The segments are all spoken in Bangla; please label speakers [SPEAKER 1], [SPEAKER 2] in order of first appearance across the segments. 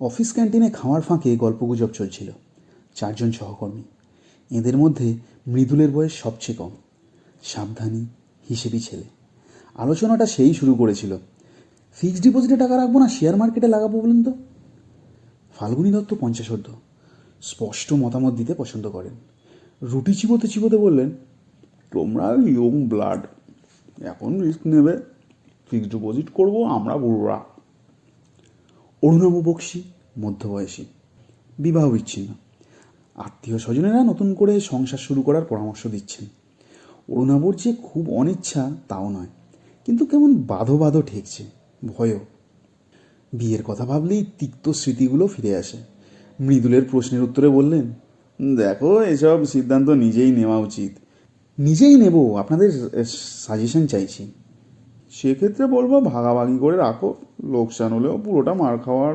[SPEAKER 1] অফিস ক্যান্টিনে খাওয়ার ফাঁকে গল্পগুজব চলছিল। চারজন সহকর্মী। এদের মধ্যে মৃদুলের বয়স সবচেয়ে কম। সাবধানী, হিসেবি ছেলে। আলোচনাটা সেই শুরু করেছিল। ফিক্সড ডিপোজিটে টাকা রাখব না, শেয়ার মার্কেটে লাগাবো বলুন তো? ফাল্গুনী দত্ত পঞ্চাশোর্ধ স্পষ্ট মতামত দিতে পছন্দ করেন। রুটি চিবোতে চিবোতে বললেন,
[SPEAKER 2] তোমরা ইয়ং ব্লাড এখন রিস্ক নেবে। ফিক্সড ডিপোজিট করব, আমরা বুড়োরা।
[SPEAKER 1] অরুণাভ বক্সি মধ্যবয়সী, বিবাহ বিচ্ছিন্ন। আত্মীয় স্বজনেরা নতুন করে সংসার শুরু করার পরামর্শ দিচ্ছেন। অরুণাবর যে খুব অনিচ্ছা, তাও নয়, কিন্তু কেমন বাধো বাধো ঠেকছে, ভয়ও। বিয়ের কথা ভাবলেই তিক্ত স্মৃতিগুলো ফিরে আসে। মৃদুলের প্রশ্নের উত্তরে বললেন,
[SPEAKER 2] দেখো, এসব সিদ্ধান্ত নিজেই নেওয়া উচিত।
[SPEAKER 1] নিজেই নেব, আপনাদের সাজেশন চাইছি।
[SPEAKER 2] সেক্ষেত্রে বলব ভাগাভাগি করে রাখো। লোকসান হলেও পুরোটা মার খাওয়ার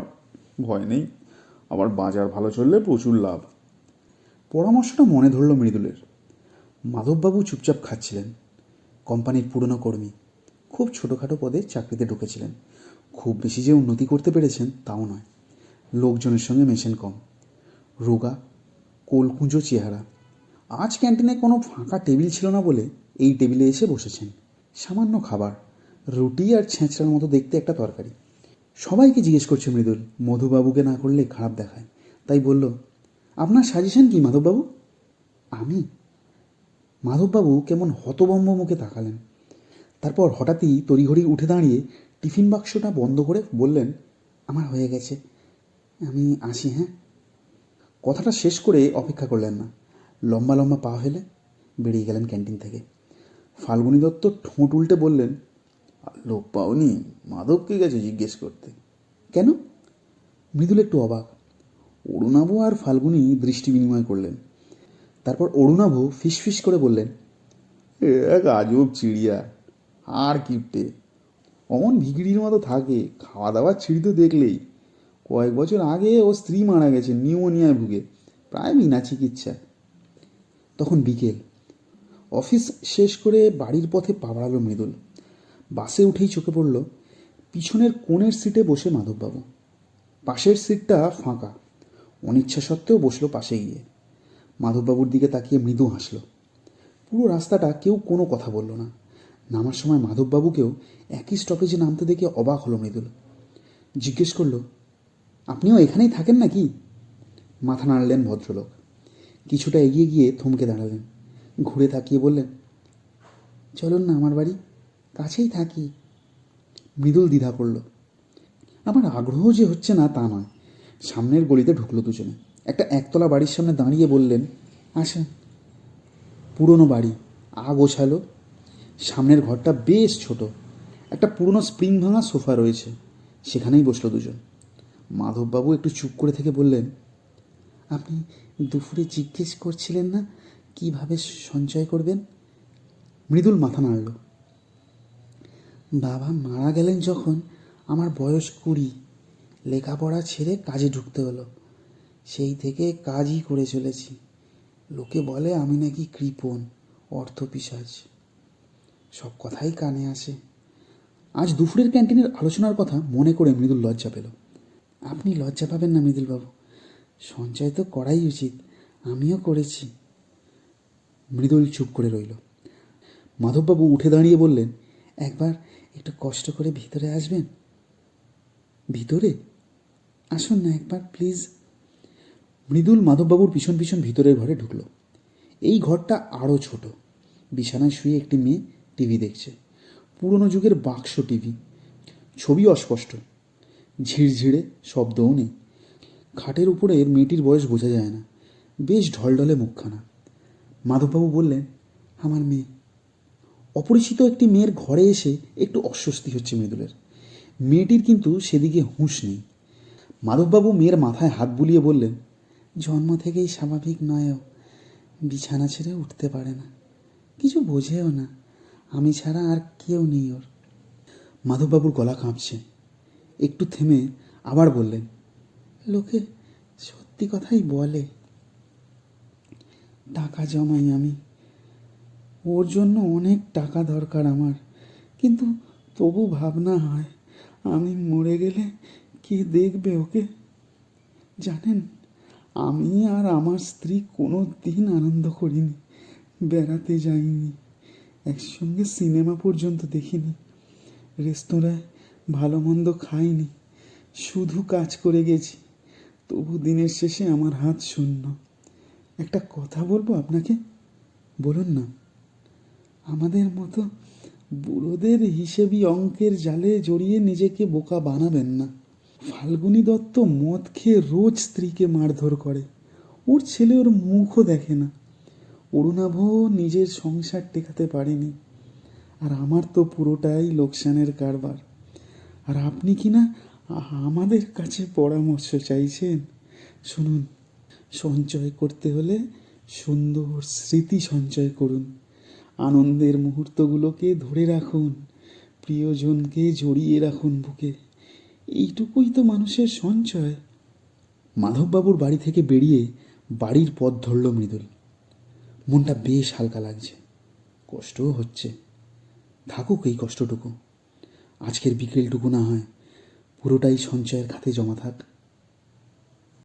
[SPEAKER 2] ভয় নেই। আবার বাজার ভালো চললে প্রচুর লাভ।
[SPEAKER 1] পরামর্শটা মনে ধরল মৃদুলের। মাধববাবু চুপচাপ খাচ্ছিলেন। কোম্পানির পুরনো কর্মী। খুব ছোটোখাটো পদে চাকরিতে ঢুকেছিলেন। খুব বেশি যে উন্নতি করতে পেরেছেন তাও নয়। লোকজনের সঙ্গে মেশেন কম। রোগা, কোলকুঁজো চেহারা। আজ ক্যান্টিনে কোনো ফাঁকা টেবিল ছিল না বলে এই টেবিলে এসে বসেছেন। সামান্য খাবার। রুটি আর ছেঁচড়ার মতো দেখতে একটা তরকারি। সবাইকে জিজ্ঞেস করছে মৃদুল, মধুবাবুকে না করলে খারাপ দেখায়। তাই বলল, আপনার সাজেশন কি, মাধববাবু? আমি? মাধববাবু কেমন হতবম্ব মুখে তাকালেন। তারপর হঠাৎই তড়িঘড়ি উঠে দাঁড়িয়ে টিফিন বাক্সটা বন্ধ করে বললেন, আমার হয়ে গেছে। আমি আসি হ্যাঁ? কথাটা শেষ করে অপেক্ষা করলেন না। লম্বা লম্বা পা ফেলে বেরিয়ে গেলেন ক্যান্টিন থেকে। ফাল্গুনী দত্ত ঠোঁট উল্টে বললেন
[SPEAKER 2] লোক পাওনি। মাধবকে গেছে জিজ্ঞেস করতে।
[SPEAKER 1] কেন? মৃদুল একটু অবাক। অরুণাভ আর ফাল্গুনি দৃষ্টি বিনিময় করলেন। তারপর অরুণাভ ফিসফিস করে বললেন
[SPEAKER 2] এক আজব চিড়িয়া, আর কিপটে। অমন ভিগড়ির মতো থাকে খাওয়া দাওয়ার ছিঁড়ি তো দেখলেই। কয়েক বছর আগে ও স্ত্রী মারা গেছে নিউমোনিয়ায় ভুগে, প্রায় বিনা চিকিৎসা।
[SPEAKER 1] তখন বিকেল। অফিস শেষ করে বাড়ির পথে পা মৃদুল। বাসে উঠেই চোখে পড়ল পিছনের কোণের সিটে বসে মাধববাবু। পাশের সিটটা ফাঁকা। অনিচ্ছা সত্ত্বেও বসল পাশে গিয়ে। মাধববাবুর দিকে তাকিয়ে মৃদু হাসল। পুরো রাস্তাটা কেউ কোনো কথা বলল না। নামার সময় মাধববাবুকেও একই স্টপেজে নামতে দেখে অবাক হলো মৃদুল। জিজ্ঞেস করল, আপনিও এখানেই থাকেন নাকি? মাথা নাড়লেন ভদ্রলোক। কিছুটা এগিয়ে গিয়ে থমকে দাঁড়ালেন। ঘুরে তাকিয়ে বললেন, চলুন না আমার বাড়ি। কাছেই থাকি। মৃদুল দ্বিধা করল। আমার আগ্রহ যে হচ্ছে না তা নয়। সামনের গলিতে ঢুকলো দুজনে। একটা একতলা বাড়ির সামনে দাঁড়িয়ে বললেন, আসেন। পুরনো বাড়ি আ গোছালো। সামনের ঘরটা বেশ ছোট। একটা পুরনো স্প্রিং ভাঙা সোফা রয়েছে। সেখানেই বসল দুজন। মাধববাবু একটু চুপ করে থেকে বললেন, আপনি দুপুরে জিজ্ঞেস করছিলেন না কীভাবে সঞ্চয় করবেন? মৃদুল মাথা নাড়ল। বাবা মারা গেলেন যখন আমার বয়স কুড়ি। লেখাপড়া ছেড়ে কাজে ঢুকতে হলো। সেই থেকে কাজই করে চলেছি। লোকে বলে আমি নাকি কৃপণ, অর্থ পিসাজ। সব কথাই কানে আসে। আজ দুপুরের ক্যান্টিনের আলোচনার কথা মনে করে মৃদুল লজ্জা পেল। আপনি লজ্জা পাবেন না মৃদুলবাবু। সঞ্চয় তো করাই উচিত, আমিও করেছি। মৃদুল চুপ করে রইল। মাধববাবু উঠে দাঁড়িয়ে বললেন একবার একটু কষ্ট করে ভিতরে আসবেন? ভিতরে? আসুন না একবার, প্লিজ। মৃদুল মাধববাবুর পিছন পিছন ভিতরের ঘরে ঢুকলো। এই ঘরটা আরও ছোট। বিছানায় শুয়ে একটি মেয়ে টিভি দেখছে। পুরনো যুগের বাক্স টিভি। ছবি অস্পষ্ট। ঝিরঝিরে শব্দও নেই। খাটের উপরে মেয়েটির বয়স বোঝা যায় না। বেশ ঢলঢলে মুখখানা। মাধববাবু বললেন, আমার মেয়ে। অপরিচিত একটি মেয়ের ঘরে এসে একটু অস্বস্তি হচ্ছে মৃদুলের। মেয়েটির কিন্তু সেদিকে হুঁশ নেই। মাধববাবু মেয়ের মাথায় হাত বুলিয়ে বললেন, জন্ম থেকেই স্বাভাবিক নয়ও বিছানা ছেড়ে উঠতে পারে না। কিছু বোঝেও না। আমি ছাড়া আর কেউ নেই ওর। মাধববাবুর গলা কাঁপছে। একটু থেমে আবার বললেন, লোকে সত্যি কথাই বলে, টাকা জমাই আমি। ওর জন্য অনেক টাকা দরকার আমার। কিন্তু তবু ভাবনা হয়, আমি মরে গেলে কে দেখবে ওকে? জানেন, আমি আর আমার স্ত্রী কোনো দিন আনন্দ করিনি, বেড়াতে যাইনি, একসঙ্গে সিনেমা পর্যন্ত দেখিনি, রেস্তোরাঁয় ভালো মন্দ খাইনি, শুধু কাজ করে গেছি, তবু দিনের শেষে আমার হাত শূন্য। একটা কথা বলব আপনাকে? বলুন না। আমাদের মতো বুড়োদের হিসেবি অঙ্কের জালে জড়িয়ে নিজেকে বোকা বানাবেন না। ফাল্গুনী দত্ত মদ খেয়ে রোজ স্ত্রীকে মারধর করে। ওর ছেলে ওর মুখও দেখে না। অরুণাভ নিজের সংসার টেকাতে পারেনি। আর আমার তো পুরোটাই লোকসানের কারবার। আর আপনি কি না আমাদের কাছে পরামর্শ চাইছেন? শুনুন, সঞ্চয় করতে হলে সুন্দর স্মৃতি সঞ্চয় করুন। আনন্দের মুহূর্তগুলোকে ধরে রাখুন, প্রিয়জনকে জড়িয়ে রাখুন বুকে। এইটুকুই তো মানুষের সঞ্চয়। মাধববাবুর বাড়ি থেকে বেরিয়ে বাড়ির পথ ধরল মৃদুল। মনটা বেশ হালকা লাগছে। কষ্টও হচ্ছে। থাকুক এই কষ্টটুকু। আজকের বিকেলটুকু না হয় পুরোটাই সঞ্চয়ের খাতে জমা থাক।